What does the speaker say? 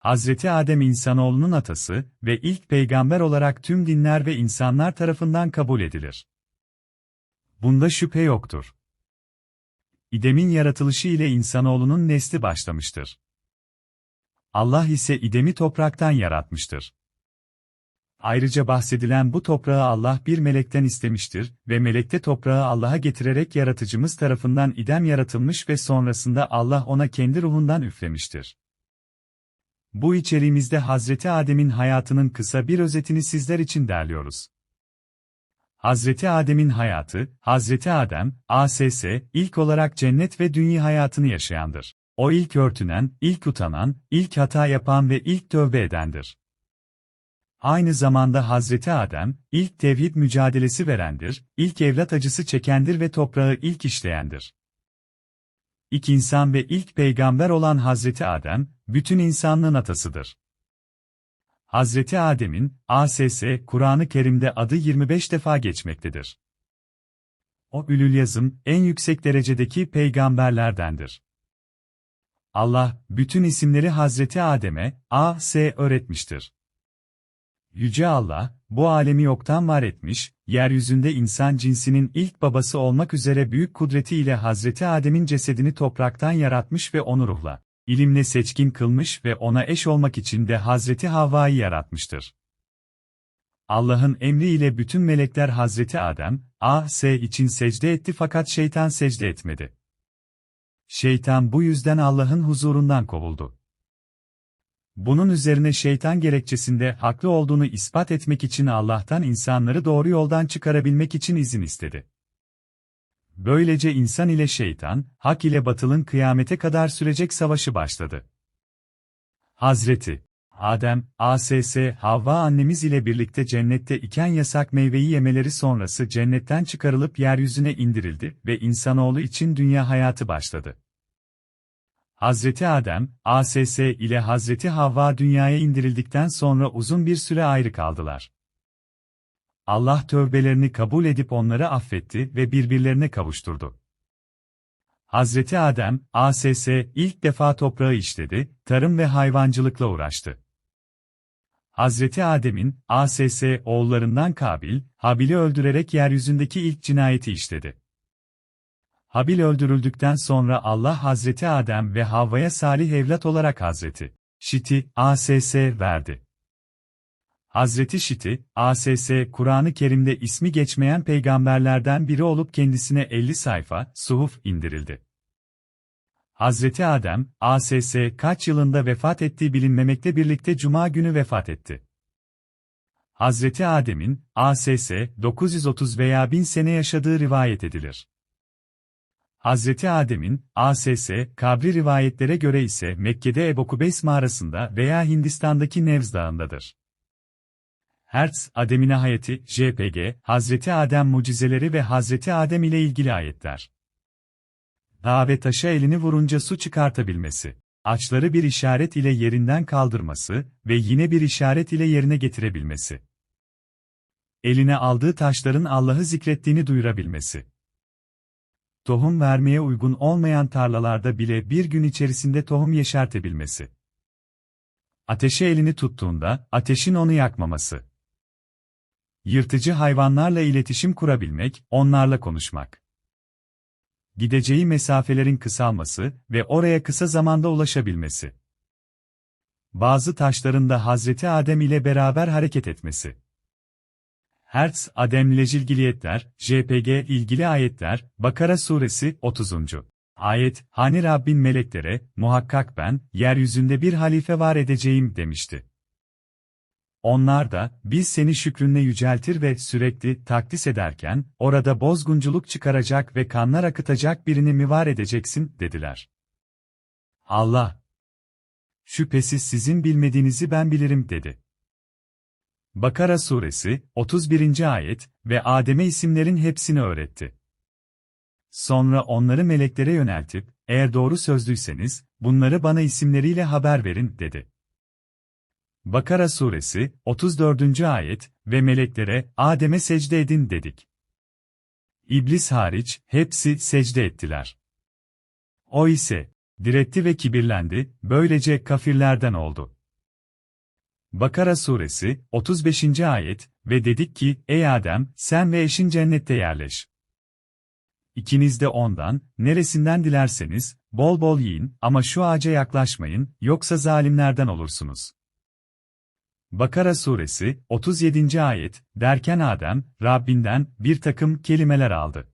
Hazreti Adem insanoğlunun atası ve ilk peygamber olarak tüm dinler ve insanlar tarafından kabul edilir. Bunda şüphe yoktur. İdem'in yaratılışı ile insanoğlunun nesli başlamıştır. Allah ise İdem'i topraktan yaratmıştır. Ayrıca bahsedilen bu toprağı Allah bir melekten istemiştir ve melekte toprağı Allah'a getirerek yaratıcımız tarafından idem yaratılmış ve sonrasında Allah ona kendi ruhundan üflemiştir. Bu içeriğimizde Hazreti Adem'in hayatının kısa bir özetini sizler için derliyoruz. Hazreti Adem'in hayatı, Hazreti Adem, ASS, ilk olarak cennet ve dünya hayatını yaşayandır. O ilk örtünen, ilk utanan, ilk hata yapan ve ilk tövbe edendir. Aynı zamanda Hazreti Adem, ilk tevhid mücadelesi verendir, ilk evlat acısı çekendir ve toprağı ilk işleyendir. İlk insan ve ilk peygamber olan Hazreti Adem, bütün insanlığın atasıdır. Hazreti Adem'in, ASS, Kur'an-ı Kerim'de adı 25 defa geçmektedir. O ülül yazım, en yüksek derecedeki peygamberlerdendir. Allah, bütün isimleri Hazreti Adem'e, A.S. öğretmiştir. Yüce Allah, bu alemi yoktan var etmiş, yeryüzünde insan cinsinin ilk babası olmak üzere büyük kudretiyle Hazreti Adem'in cesedini topraktan yaratmış ve onu ruhla, ilimle seçkin kılmış ve ona eş olmak için de Hazreti Havva'yı yaratmıştır. Allah'ın emriyle bütün melekler Hazreti Adem, A.S. için secde etti fakat şeytan secde etmedi. Şeytan bu yüzden Allah'ın huzurundan kovuldu. Bunun üzerine şeytan gerekçesinde haklı olduğunu ispat etmek için Allah'tan insanları doğru yoldan çıkarabilmek için izin istedi. Böylece insan ile şeytan, hak ile batılın kıyamete kadar sürecek savaşı başladı. Hazreti Adem, ASS, Havva annemiz ile birlikte cennette iken yasak meyveyi yemeleri sonrası cennetten çıkarılıp yeryüzüne indirildi ve insanoğlu için dünya hayatı başladı. Hazreti Adem, ASS ile Hazreti Havva dünyaya indirildikten sonra uzun bir süre ayrı kaldılar. Allah tövbelerini kabul edip onları affetti ve birbirlerine kavuşturdu. Hazreti Adem, ASS ilk defa toprağı işledi, tarım ve hayvancılıkla uğraştı. Hazreti Adem'in, ASS oğullarından Kabil, Habil'i öldürerek yeryüzündeki ilk cinayeti işledi. Habil öldürüldükten sonra Allah Hazreti Adem ve Havva'ya salih evlat olarak Hazreti Şit'i, ASS verdi. Hazreti Şit'i, ASS, Kur'an-ı Kerim'de ismi geçmeyen peygamberlerden biri olup kendisine 50 sayfa, suhuf indirildi. Hazreti Adem, ASS kaç yılında vefat ettiği bilinmemekle birlikte Cuma günü vefat etti. Hazreti Adem'in, ASS, 930 veya 1000 sene yaşadığı rivayet edilir. Hazreti Adem'in, ASS, kabri rivayetlere göre ise Mekke'de Ebu Kubeys mağarasında veya Hindistan'daki Nevz Dağı'ndadır. Hertz, Adem'in hayati, JPG, Hazreti Adem mucizeleri ve Hazreti Adem ile ilgili ayetler. Dağ ve taşa elini vurunca su çıkartabilmesi, açları bir işaret ile yerinden kaldırması ve yine bir işaret ile yerine getirebilmesi. Eline aldığı taşların Allah'ı zikrettiğini duyurabilmesi tohum vermeye uygun olmayan tarlalarda bile bir gün içerisinde tohum yeşertebilmesi. Ateşe elini tuttuğunda, ateşin onu yakmaması. Yırtıcı hayvanlarla iletişim kurabilmek, onlarla konuşmak. Gideceği mesafelerin kısalması ve oraya kısa zamanda ulaşabilmesi. Bazı taşların da Hazreti Adem ile beraber hareket etmesi. Hertz, Adem'le ilgiliyetler, JPG ilgili ayetler, Bakara suresi 30. Ayet, hani Rabbin meleklere, muhakkak ben, yeryüzünde bir halife var edeceğim demişti. Onlar da, biz seni şükrünle yüceltir ve sürekli takdis ederken, orada bozgunculuk çıkaracak ve kanlar akıtacak birini mi var edeceksin, dediler. Allah, şüphesiz sizin bilmediğinizi ben bilirim, dedi. Bakara suresi 31. ayet ve Adem'e isimlerin hepsini öğretti. Sonra onları meleklere yöneltip, eğer doğru sözlüyseniz, bunları bana isimleriyle haber verin, dedi. Bakara suresi 34. ayet ve meleklere Adem'e secde edin dedik. İblis hariç hepsi secde ettiler. O ise diretti ve kibirlendi, böylece kafirlerden oldu. Bakara suresi 35. ayet ve dedik ki ey Adem sen ve eşin cennette yerleş. İkiniz de ondan, neresinden dilerseniz, bol bol yiyin ama şu ağaca yaklaşmayın, yoksa zalimlerden olursunuz. Bakara suresi 37. ayet derken Adem, Rabbinden bir takım kelimeler aldı.